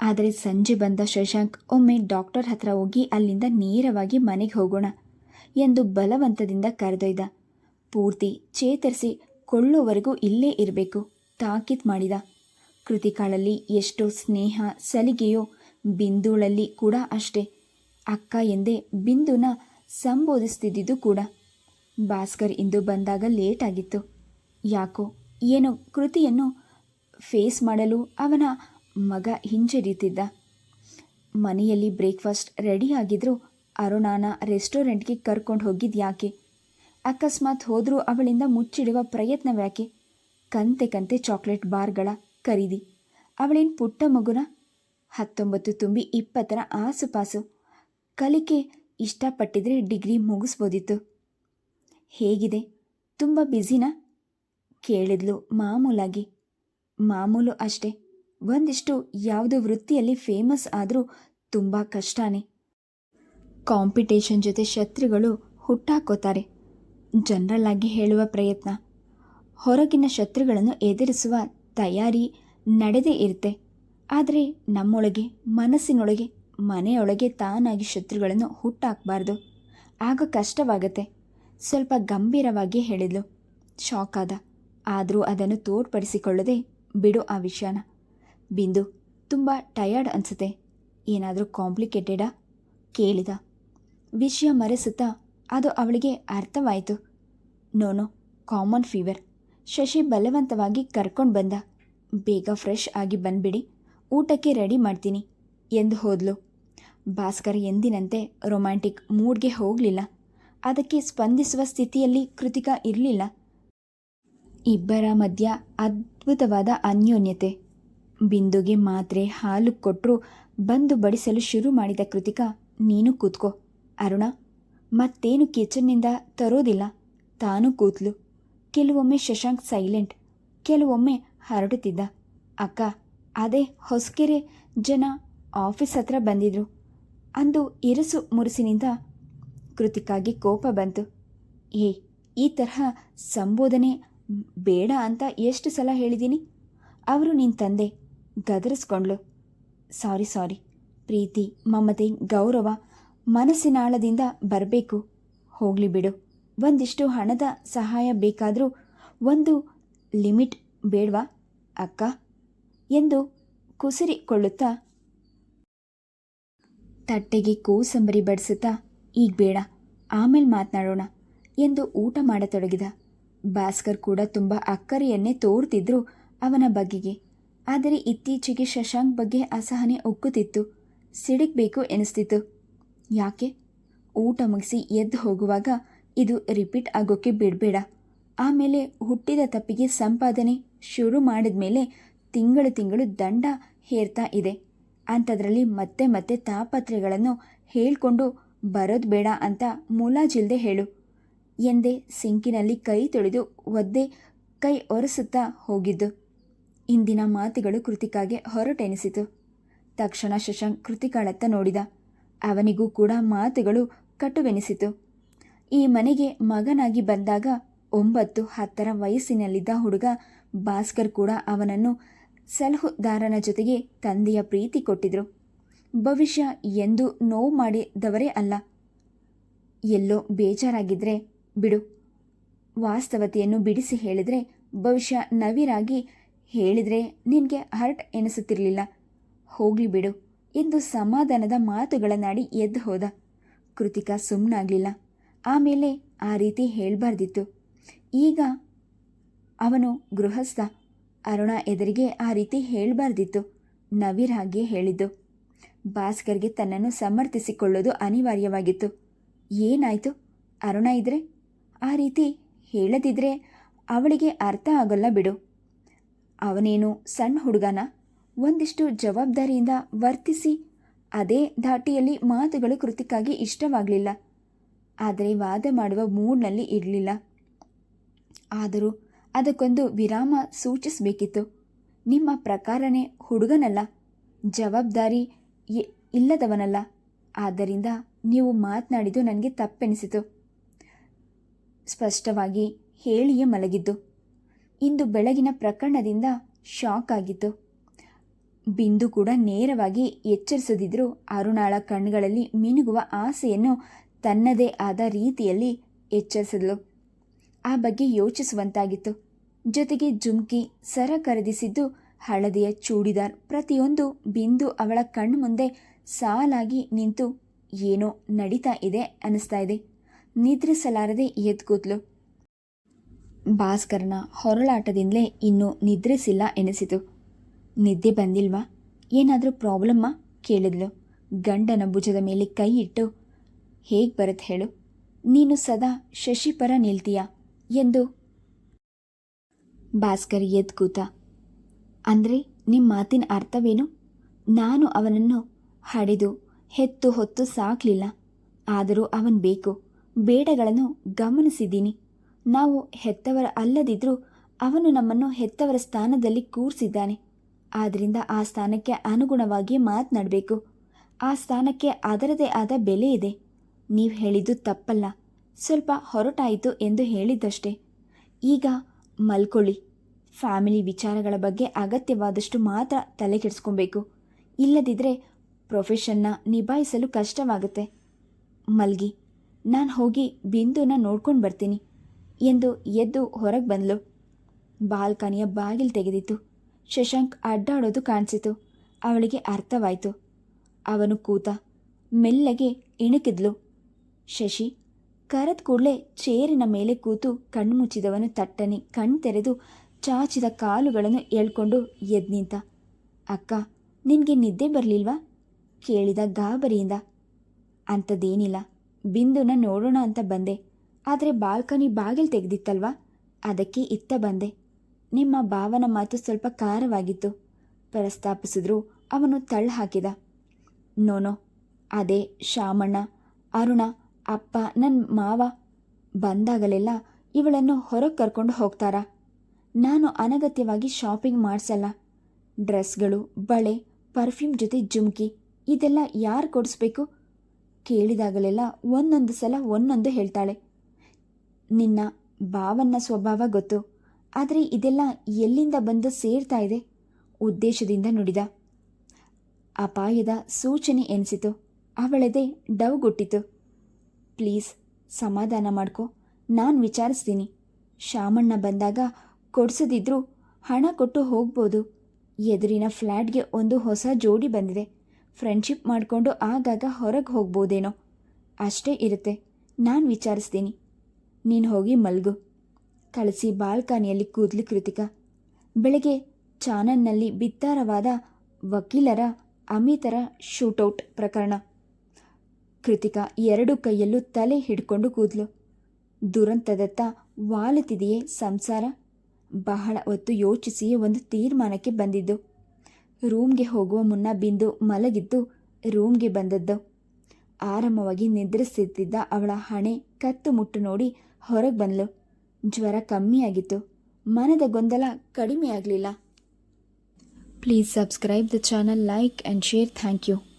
ಆದರೆ ಸಂಜೆ ಬಂದ ಶಶಾಂಕ್, ಒಮ್ಮೆ ಡಾಕ್ಟರ್ ಹತ್ರ ಹೋಗಿ ಅಲ್ಲಿಂದ ನೇರವಾಗಿ ಮನೆಗೆ ಹೋಗೋಣ ಎಂದು ಬಲವಂತದಿಂದ ಕರೆದೊಯ್ದ. ಪೂರ್ತಿ ಚೇತರಿಸಿ ಕೊಳ್ಳೋವರೆಗೂ ಇಲ್ಲೇ ಇರಬೇಕು, ತಾಕೀತ್ ಮಾಡಿದ. ಕೃತಿಕಾಳಲ್ಲಿ ಎಷ್ಟೋ ಸ್ನೇಹ, ಸಲಿಗೆಯೋ ಬಿಂದುಳಲ್ಲಿ ಕೂಡ ಅಷ್ಟೇ. ಅಕ್ಕ ಎಂದೇ ಬಿಂದುನ ಸಂಬೋಧಿಸ್ತಿದ್ದಿದ್ದು ಕೂಡ. ಭಾಸ್ಕರ್ ಇಂದು ಬಂದಾಗ ಲೇಟ್ ಆಗಿತ್ತು. ಯಾಕೋ ಏನೋ ಕೃತಿಯನ್ನು ಫೇಸ್ ಮಾಡಲು ಅವನ ಮಗ ಹಿಂಜರಿತಿದ್ದ. ಮನೆಯಲ್ಲಿ ಬ್ರೇಕ್ಫಾಸ್ಟ್ ರೆಡಿ ಆಗಿದ್ರೂ ಅರುಣಾನ ರೆಸ್ಟೋರೆಂಟ್ಗೆ ಕರ್ಕೊಂಡು ಹೋಗಿದ್ದು ಯಾಕೆ? ಅಕಸ್ಮಾತ್ ಹೋದರೂ ಅವಳಿಂದ ಮುಚ್ಚಿಡುವ ಪ್ರಯತ್ನವ್ಯಾಕೆ? ಕಂತೆ ಕಂತೆ ಚಾಕ್ಲೇಟ್ ಬಾರ್ಗಳ ಖರೀದಿ. ಅವಳೇನು ಪುಟ್ಟ ಮಗುನ? ಹತ್ತೊಂಬತ್ತು ತುಂಬಿ ಇಪ್ಪತ್ತರ ಆಸುಪಾಸು. ಕಲಿಕೆ ಇಷ್ಟಪಟ್ಟಿದ್ರೆ ಡಿಗ್ರಿ ಮುಗಿಸ್ಬೋದಿತ್ತು. ಹೇಗಿದೆ? ತುಂಬ ಬ್ಯುಸಿನಾ? ಕೇಳಿದ್ಲು ಮಾಮೂಲಾಗಿ. ಮಾಮೂಲು ಅಷ್ಟೇ. ಒಂದಿಷ್ಟು ಯಾವುದೋ ವೃತ್ತಿಯಲ್ಲಿ ಫೇಮಸ್ ಆದರೂ ತುಂಬ ಕಷ್ಟನೇ. ಕಾಂಪಿಟೇಷನ್ ಜೊತೆ ಶತ್ರುಗಳು ಹುಟ್ಟಾಕೋತಾರೆ. ಜನರಲ್ ಆಗಿ ಹೇಳುವ ಪ್ರಯತ್ನ. ಹೊರಗಿನ ಶತ್ರುಗಳನ್ನು ಎದುರಿಸುವ ತಯಾರಿ ನಡೆದೇ ಇರುತ್ತೆ. ಆದರೆ ನಮ್ಮೊಳಗೆ, ಮನಸ್ಸಿನೊಳಗೆ, ಮನೆಯೊಳಗೆ ತಾನಾಗಿ ಶತ್ರುಗಳನ್ನು ಹುಟ್ಟಾಕಬಾರ್ದು. ಆಗ ಕಷ್ಟವಾಗತ್ತೆ. ಸ್ವಲ್ಪ ಗಂಭೀರವಾಗಿ ಹೇಳಿದ್ಲು. ಶಾಕ್ ಆದ. ಆದರೂ ಅದನ್ನು ತೋರ್ಪಡಿಸಿಕೊಳ್ಳದೆ ಬಿಡು ಆ ವಿಷಯನ. ಬಿಂದು, ತುಂಬ ಟಯರ್ಡ್ ಅನಿಸುತ್ತೆ. ಏನಾದರೂ ಕಾಂಪ್ಲಿಕೇಟೆಡಾ? ಕೇಳಿದ. ವಿಷಯ ಮರೆಸುತ್ತಾ ಅದು ಅವಳಿಗೆ ಅರ್ಥವಾಯಿತು. ನೋನು, ಕಾಮನ್ ಫೀವರ್. ಶಶಿ ಬಲವಂತವಾಗಿ ಕರ್ಕೊಂಡು ಬಂದ. ಬೇಗ ಫ್ರೆಶ್ ಆಗಿ ಬಂದ್ಬಿಡಿ. ಊಟಕ್ಕೆ ರೆಡಿ ಮಾಡ್ತೀನಿ. ಎಂದು ಹೋದ್ಲು. ಭಾಸ್ಕರ್ ಎಂದಿನಂತೆ ರೊಮ್ಯಾಂಟಿಕ್ ಮೂಡ್ಗೆ ಹೋಗಲಿಲ್ಲ. ಅದಕ್ಕೆ ಸ್ಪಂದಿಸುವ ಸ್ಥಿತಿಯಲ್ಲಿ ಕೃತಿಕಾ ಇರಲಿಲ್ಲ. ಇಬ್ಬರ ಮಧ್ಯ ಅದ್ಭುತವಾದ ಅನ್ಯೋನ್ಯತೆ. ಬಿಂದುಗೆ ಮಾತ್ರೆ ಹಾಲು ಕೊಟ್ಟರು ಬಂದು ಬಡಿಸಲು ಶುರು ಮಾಡಿದ ಕೃತಿಕಾ, ನೀನು ಕೂತ್ಕೋ. ಅರುಣ, ಮತ್ತೇನು ಕಿಚನ್ನಿಂದ ತರೋದಿಲ್ಲ. ತಾನು ಕೂತ್ಲು. ಕೆಲವೊಮ್ಮೆ ಶಶಾಂಕ್ ಸೈಲೆಂಟ್, ಕೆಲವೊಮ್ಮೆ ಹರಡುತ್ತಿದ್ದ. ಅಕ್ಕ, ಅದೇ ಹೊಸಕೆರೆ ಜನ ಆಫೀಸ್ ಹತ್ರ ಬಂದಿದ್ರು. ಅಂದು ಇರಸು ಮುರುಸಿನಿಂದ ಕೃತಿಕಾಗಿ ಕೋಪ ಬಂತು. ಏ, ಈ ತರಹ ಸಂಬೋಧನೆ ಬೇಡ ಅಂತ ಎಷ್ಟು ಸಲ ಹೇಳಿದ್ದೀನಿ ಅವರು ನಿನ್ನ ತಂದೆ ಗದರಿಸ್ಕೊಂಡ್ಳು. ಸಾರಿ ಸಾರಿ. ಪ್ರೀತಿ, ಮಮತೆ, ಗೌರವ ಮನಸ್ಸಿನಾಳದಿಂದ ಬರಬೇಕು. ಹೋಗಲಿ ಬಿಡು. ಒಂದಿಷ್ಟು ಹಣದ ಸಹಾಯ ಬೇಕಾದರೂ ಒಂದು ಲಿಮಿಟ್ ಬೇಡವಾ, ಅಕ್ಕ? ಎಂದು ಕುಸಿರಿಕೊಳ್ಳುತ್ತಾ ತಟ್ಟೆಗೆ ಕೂಸಂಬರಿ ಬಡಿಸುತ್ತಾ ಈಗ ಬೇಡ, ಆಮೇಲೆ ಮಾತನಾಡೋಣ ಎಂದು ಊಟ ಮಾಡತೊಡಗಿದ. ಭಾಸ್ಕರ್ ಕೂಡ ತುಂಬ ಅಕ್ಕರೆಯನ್ನೇ ತೋರ್ತಿದ್ರು ಅವನ ಬಗೆಗೆ ಆದರೆ ಇತ್ತೀಚೆಗೆ ಶಶಾಂಕ್ ಬಗ್ಗೆ ಅಸಹನೆ ಉಕ್ಕುತ್ತಿತ್ತು. ಸಿಡಿಗ್ಬೇಕು ಎನಿಸ್ತಿತ್ತು. ಯಾಕೆ? ಊಟ ಮುಗಿಸಿ ಎದ್ದು ಹೋಗುವಾಗ ಇದು ರಿಪೀಟ್ ಆಗೋಕ್ಕೆ ಬಿಡಬೇಡ. ಆಮೇಲೆ ಹುಟ್ಟಿದ ತಪ್ಪಿಗೆ ಸಂಪಾದನೆ ಶುರು ಮಾಡಿದ ಮೇಲೆ ತಿಂಗಳು ತಿಂಗಳು ದಂಡ ಹೇರ್ತಾ ಇದೆ. ಅಂಥದ್ರಲ್ಲಿ ಮತ್ತೆ ಮತ್ತೆ ತಾಪತ್ರೆಗಳನ್ನು ಹೇಳ್ಕೊಂಡು ಬರೋದು ಬೇಡ ಅಂತ ಮುಲಾಜಿಲ್ದೆ ಹೇಳು. ಎಂದೇ ಸಿಂಕಿನಲ್ಲಿ ಕೈ ತೊಳೆದು ಒದ್ದೆ ಕೈ ಒರೆಸುತ್ತಾ ಹೋಗಿದ್ದು. ಇಂದಿನ ಮಾತುಗಳು ಕೃತಿಕಾಗೆ ಹೊರಟೆನಿಸಿತು. ತಕ್ಷಣ ಶಶಾಂಕ್ ಕೃತಿಕಾಳತ್ತ ನೋಡಿದ. ಅವನಿಗೂ ಕೂಡ ಮಾತುಗಳು ಕಟುವೆನಿಸಿತು. ಈ ಮನೆಗೆ ಮಗನಾಗಿ ಬಂದಾಗ ಒಂಬತ್ತು ಹತ್ತರ ವಯಸ್ಸಿನಲ್ಲಿದ್ದ ಹುಡುಗ ಭಾಸ್ಕರ್ ಕೂಡ ಅವನನ್ನು ಸಲಹುದಾರನ ಜೊತೆಗೆ ತಂದೆಯ ಪ್ರೀತಿ ಕೊಟ್ಟಿದ್ರು. ಭವಿಷ್ಯ ಎಂದು ನೋವು ಮಾಡಿದವರೇ ಅಲ್ಲ. ಎಲ್ಲೋ ಬೇಜಾರಾಗಿದ್ದರೆ ಬಿಡು. ವಾಸ್ತವತೆಯನ್ನು ಬಿಡಿಸಿ ಹೇಳಿದರೆ ಭವಿಷ್ಯ ನವಿರಾಗಿ ಹೇಳಿದರೆ ನಿನಗೆ ಹರ್ಟ್ ಎನಿಸುತ್ತಿರಲಿಲ್ಲ. ಹೋಗ್ಲಿ ಬಿಡು ಎಂದು ಸಮಾಧಾನದ ಮಾತುಗಳನ್ನಾಡಿ ಎದ್ದು ಹೋದ. ಕೃತಿಕಾ ಸುಮ್ಮನಾಗಲಿಲ್ಲ ಆಮೇಲೆ ಆ ರೀತಿ ಹೇಳಬಾರ್ದಿತ್ತು. ಈಗ ಅವನು ಗೃಹಸ್ಥ. ಅರುಣ ಎದುರಿಗೆ ಆ ರೀತಿ ಹೇಳಬಾರ್ದಿತ್ತು. ನವಿರಾಗಿಯೇ ಹೇಳಿದ್ದು. ಭಾಸ್ಕರ್ಗೆ ತನ್ನನ್ನು ಸಮರ್ಥಿಸಿಕೊಳ್ಳೋದು ಅನಿವಾರ್ಯವಾಗಿತ್ತು. ಏನಾಯಿತು? ಅರುಣ ಇದ್ರೆ? ಆ ರೀತಿ ಹೇಳದಿದ್ರೆ ಅವಳಿಗೆ ಅರ್ಥ ಆಗೋಲ್ಲ ಬಿಡು. ಅವನೇನು ಸಣ್ಣ ಹುಡುಗನ? ಒಂದಿಷ್ಟು ಜವಾಬ್ದಾರಿಯಿಂದ ವರ್ತಿಸಿ ಅದೇ ಧಾಟಿಯಲ್ಲಿ ಮಾತುಗಳು ಕೃತಿಕಾಗಿ ಇಷ್ಟವಾಗಲಿಲ್ಲ. ಆದರೆ ವಾದ ಮಾಡುವ ಮೂಡ್ನಲ್ಲಿ ಇರಲಿಲ್ಲ. ಆದರೂ ಅದಕ್ಕೊಂದು ವಿರಾಮ ಸೂಚಿಸಬೇಕಿತ್ತು. ನಿಮ್ಮ ಪ್ರಕಾರನೇ ಹುಡುಗನಲ್ಲ. ಜವಾಬ್ದಾರಿ ಇಲ್ಲದವನಲ್ಲ. ಆದ್ದರಿಂದ ನೀವು ಮಾತನಾಡಿದ್ದು ನನಗೆ ತಪ್ಪೆನಿಸಿತು. ಸ್ಪಷ್ಟವಾಗಿ ಹೇಳಿಯೇ ಮಲಗಿದ್ದು. ಇಂದು ಬೆಳಗಿನ ಪ್ರಕರಣದಿಂದ ಶಾಕ್ ಆಗಿತ್ತು. ಬಿಂದು ಕೂಡ ನೇರವಾಗಿ ಎಚ್ಚರಿಸದಿದ್ದರೂ ಅರುಣಾಳ ಕಣ್ಣುಗಳಲ್ಲಿ ಮಿನುಗುವ ಆಸೆಯನ್ನು ತನ್ನದೇ ಆದ ರೀತಿಯಲ್ಲಿ ಎಚ್ಚರಿಸಿದಳು ಆ ಬಗ್ಗೆ ಯೋಚಿಸುವಂತಾಗಿತ್ತು. ಜೊತೆಗೆ ಜುಮ್ಕಿ ಸರ ಖರೀದಿಸಿದ್ದು ಹಳದಿಯ ಚೂಡಿದಾರ್ ಪ್ರತಿಯೊಂದು ಬಿಂದು ಅವಳ ಕಣ್ಮುಂದೆ ಸಾಲಾಗಿ ನಿಂತು ಏನೋ ನಡೀತಾ ಇದೆ ಅನ್ನಿಸ್ತಾ ಇದೆ. ನಿದ್ರಿಸಲಾರದೆ ಎದ್ಕೂತ್ಲು. ಭಾಸ್ಕರನ ಹೊರಳಾಟದಿಂದಲೇ ಇನ್ನೂ ನಿದ್ರಿಸಿಲ್ಲ ಎನಿಸಿತು. ನಿದ್ದೆ ಬಂದಿಲ್ವಾ? ಏನಾದರೂ ಪ್ರಾಬ್ಲಮ್ಮಾ? ಕೇಳಿದ್ಲು. ಗಂಡನ ಭುಜದ ಮೇಲೆ ಕೈ ಇಟ್ಟು, ಹೇಗೆ ಬರುತ್ತೆ ಹೇಳು? ನೀನು ಸದಾ ಶಶಿಪರ ನಿಲ್ತೀಯ? ಎಂದು. ಭಾಸ್ಕರ್ ಎದ್ದು ಕೂತ ಅಂದರೆ ನಿಮ್ಮ ಮಾತಿನ ಅರ್ಥವೇನು? ನಾನು ಅವನನ್ನು ಹಡೆದು ಹೆತ್ತು ಹೊತ್ತು ಸಾಕಲಿಲ್ಲ. ಆದರೂ ಅವನು ಬೇಕು. ಬೇಡಗಳನ್ನು ಗಮನಿಸಿದ್ದೀನಿ. ನಾವು ಹೆತ್ತವರ ಅಲ್ಲದಿದ್ದರೂ ಅವನು ನಮ್ಮನ್ನು ಹೆತ್ತವರ ಸ್ಥಾನದಲ್ಲಿ ಕೂರಿಸಿದ್ದಾನೆ. ಆದ್ದರಿಂದ ಆ ಸ್ಥಾನಕ್ಕೆ ಅನುಗುಣವಾಗಿ ಮಾತನಾಡಬೇಕು. ಆ ಸ್ಥಾನಕ್ಕೆ ಅದರದೇ ಆದ ಬೆಲೆ ಇದೆ. ನೀವು ಹೇಳಿದ್ದು ತಪ್ಪಲ್ಲ. ಸ್ವಲ್ಪ ಹೊರಟಾಯಿತು ಎಂದು ಹೇಳಿದ್ದಷ್ಟೇ. ಈಗ ಮಲ್ಕೊಳ್ಳಿ. ಫ್ಯಾಮಿಲಿ ವಿಚಾರಗಳ ಬಗ್ಗೆ ಅಗತ್ಯವಾದಷ್ಟು ಮಾತ್ರ ತಲೆ ಕೆಡಿಸ್ಕೊಬೇಕು. ಇಲ್ಲದಿದ್ದರೆ ಪ್ರೊಫೆಷನ್ನ ನಿಭಾಯಿಸಲು ಕಷ್ಟವಾಗುತ್ತೆ. ಮಲ್ಗಿ, ನಾನು ಹೋಗಿ ಬಿಂದುನ ನೋಡ್ಕೊಂಡು ಬರ್ತೀನಿ ಎಂದು ಎದ್ದು ಹೊರಗೆ ಬಂದಳು ಬಾಲ್ಕನಿಯ ಬಾಗಿಲು ತೆಗೆದಿತ್ತು. ಶಶಾಂಕ್ ಅಡ್ಡಾಡೋದು ಕಾಣಿಸಿತು. ಅವಳಿಗೆ ಅರ್ಥವಾಯಿತು. ಅವನು ಕೂತ ಮೆಲ್ಲಗೆ ಇಣುಕಿದ್ಲು. ಶಶಿ, ಕರೆದ ಕೂಡಲೇ ಚೇರಿನ ಮೇಲೆ ಕೂತು ಕಣ್ಮುಚ್ಚಿದವನು ತಟ್ಟನೆ ಕಣ್ತೆರೆದು ಚಾಚಿದ ಕಾಲುಗಳನ್ನು ಎಳ್ಕೊಂಡು ಎದ್ದು ಅಕ್ಕ, ನಿನಗೆ ನಿದ್ದೆ ಬರಲಿಲ್ವಾ? ಕೇಳಿದ ಗಾಬರಿಯಿಂದ. ಅಂಥದ್ದೇನಿಲ್ಲ, ಬಿಂದುನ ನೋಡೋಣ ಅಂತ ಬಂದೆ. ಆದರೆ ಬಾಲ್ಕನಿ ಬಾಗಿಲು ತೆಗೆದಿತ್ತಲ್ವಾ? ಅದಕ್ಕೆ ಇತ್ತ ಬಂದೆ. ನಿಮ್ಮ ಭಾವನ ಮಾತು ಸ್ವಲ್ಪ ಖಾರವಾಗಿತ್ತು. ಪ್ರಸ್ತಾಪಿಸಿದ್ರು ಅವನು ತಳ್ಳ ಹಾಕಿದ. ನೋನೋ, ಅದೇ ಶಾಮಣ್ಣ ಅರುಣ, ಅಪ್ಪ ನನ್ನ ಮಾವ. ಬಂದಾಗಲೆಲ್ಲ ಇವಳನ್ನು ಹೊರಗೆ ಕರ್ಕೊಂಡು ಹೋಗ್ತಾರಾ? ನಾನು ಅನಗತ್ಯವಾಗಿ ಶಾಪಿಂಗ್ ಮಾಡಿಸಲ್ಲ. ಡ್ರೆಸ್ಗಳು, ಬಳೆ, ಪರ್ಫ್ಯೂಮ್ ಜೊತೆ ಜುಮ್ಕಿ, ಇದೆಲ್ಲ ಯಾರು ಕೊಡಿಸ್ಬೇಕು? ಕೇಳಿದಾಗಲೆಲ್ಲ ಒಂದೊಂದು ಸಲ ಒಂದೊಂದು ಹೇಳ್ತಾಳೆ. ನಿನ್ನ ಭಾವನ್ನ ಸ್ವಭಾವ ಗೊತ್ತು. ಆದರೆ ಇದೆಲ್ಲ ಎಲ್ಲಿಂದ ಬಂದು ಸೇರ್ತಾ ಇದೆ? ಉದ್ದೇಶದಿಂದ ನುಡಿದ. ಅಪಾಯದ ಸೂಚನೆ ಎನಿಸಿತು. ಅವಳದೆ ಡವ್ಗುಟ್ಟಿತು ಪ್ಲೀಸ್ ಸಮಾಧಾನ ಮಾಡ್ಕೋ. ನಾನು ವಿಚಾರಿಸ್ತೀನಿ. ಶಾಮಣ್ಣ ಬಂದಾಗ ಕೊಡ್ಸದಿದ್ರೂ ಹಣ ಕೊಟ್ಟು ಹೋಗ್ಬೋದು. ಎದುರಿನ ಫ್ಲ್ಯಾಟ್ಗೆ ಒಂದು ಹೊಸ ಜೋಡಿ ಬಂದಿದೆ. ಫ್ರೆಂಡ್ಶಿಪ್ ಮಾಡಿಕೊಂಡು ಆಗಾಗ ಹೊರಗೆ ಹೋಗ್ಬೋದೇನೋ. ಅಷ್ಟೇ ಇರುತ್ತೆ. ನಾನು ವಿಚಾರಿಸ್ತೀನಿ. ನೀನು ಹೋಗಿ ಮಲ್ಗು. ಕಳಿಸಿ ಬಾಲ್ಕನಿಯಲ್ಲಿ ಕೂದಲು ಕೃತಿಕ. ಬೆಳಗ್ಗೆ ಚಾನಲ್ನಲ್ಲಿ ಬಿತ್ತಾರವಾದ ವಕೀಲರ ಅಮಿತರ ಶೂಟೌಟ್ ಪ್ರಕರಣ. ಕೃತಿಕ ಎರಡು ಕೈಯಲ್ಲೂ ತಲೆ ಹಿಡ್ಕೊಂಡು ಕೂದಲು. ದುರಂತದತ್ತ ವಾಲುತ್ತಿದೆಯೇ ಸಂಸಾರ? ಬಹಳ ಹೊತ್ತು ಯೋಚಿಸಿ ಒಂದು ತೀರ್ಮಾನಕ್ಕೆ ಬಂದಿದ್ದು. ರೂಮ್ಗೆ ಹೋಗುವ ಮುನ್ನ ಬಿಂದು ಮಲಗಿದ್ದು ರೂಮ್ಗೆ ಬಂದದ್ದು. ಆರಾಮವಾಗಿ ನಿದ್ರಿಸುತ್ತಿದ್ದ ಅವಳ ಹಣೆ ಕತ್ತು ಮುಟ್ಟು ನೋಡಿ ಹೊರಗೆ ಬಂದಳು ಜ್ವರ ಕಮ್ಮಿಯಾಗಿತ್ತು. ಮನದ ಗೊಂದಲ ಕಡಿಮೆಯಾಗಲಿಲ್ಲ. Please subscribe the channel, like and share. Thank you.